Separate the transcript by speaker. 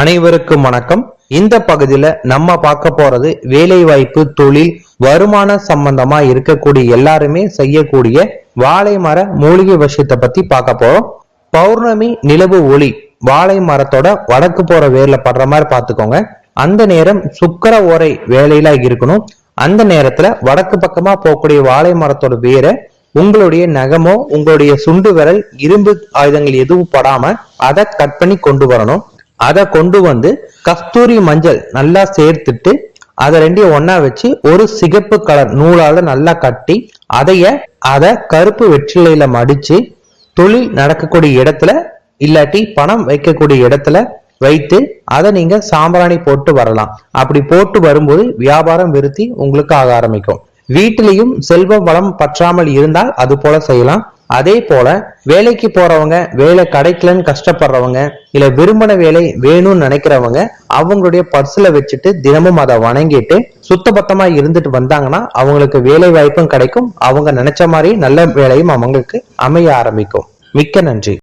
Speaker 1: அனைவருக்கும் வணக்கம். இந்த பகுதியில நம்ம பார்க்க போறது வேலை வாய்ப்பு தொழில் வருமான சம்பந்தமா இருக்கக்கூடிய எல்லாருமே செய்யக்கூடிய வாழை மர மூலிகை விஷயத்தை பத்தி பார்க்க போறோம். பௌர்ணமி நிலவு ஒளி வாழை மரத்தோட வடக்கு போற வேர்ல படுற மாதிரி பார்த்துக்கோங்க. அந்த நேரம் சுக்கர ஓரை வேலையில இருக்கணும். அந்த நேரத்துல வடக்கு பக்கமா போகக்கூடிய வாழை மரத்தோட வேரை உங்களுடைய நகமோ உங்களுடைய சுண்டு விரல் இரும்பு ஆயுதங்கள் எதுவும் படாம அதை கட் பண்ணி கொண்டு வரணும். அதை கொண்டு வந்து கஸ்தூரி மஞ்சள் நல்லா சேர்த்துட்டு அதை ரெண்டையும் ஒன்னா வச்சு ஒரு சிகப்பு கலர் நூலால நல்லா கட்டி அதைய அதை கருப்பு வெற்றிலையில மடிச்சு தொழில் நடக்கக்கூடிய இடத்துல இல்லாட்டி பணம் வைக்கக்கூடிய இடத்துல வைத்து அதை நீங்க சாம்பிராணி போட்டு வரலாம். அப்படி போட்டு வரும்போது வியாபாரம் விருத்தி உங்களுக்கு ஆக ஆரம்பிக்கும். வீட்டிலையும் செல்வ வளம் பற்றாமல் இருந்தால் அது போல செய்யலாம். அதே போல வேலைக்கு போறவங்க வேலை கிடைக்கலன்னு கஷ்டப்படுறவங்க இல்ல விரும்பின வேலை வேணும்னு நினைக்கிறவங்க அவங்களுடைய பர்ஸ்ல வச்சுட்டு தினமும் அதை வணங்கிட்டு சுத்தபத்தமா இருந்துட்டு வந்தாங்கன்னா அவங்களுக்கு வேலை வாய்ப்பும் கிடைக்கும். அவங்க நினைச்ச மாதிரி நல்ல வேலையும் அவங்களுக்கு அமைய ஆரம்பிக்கும். மிக்க நன்றி.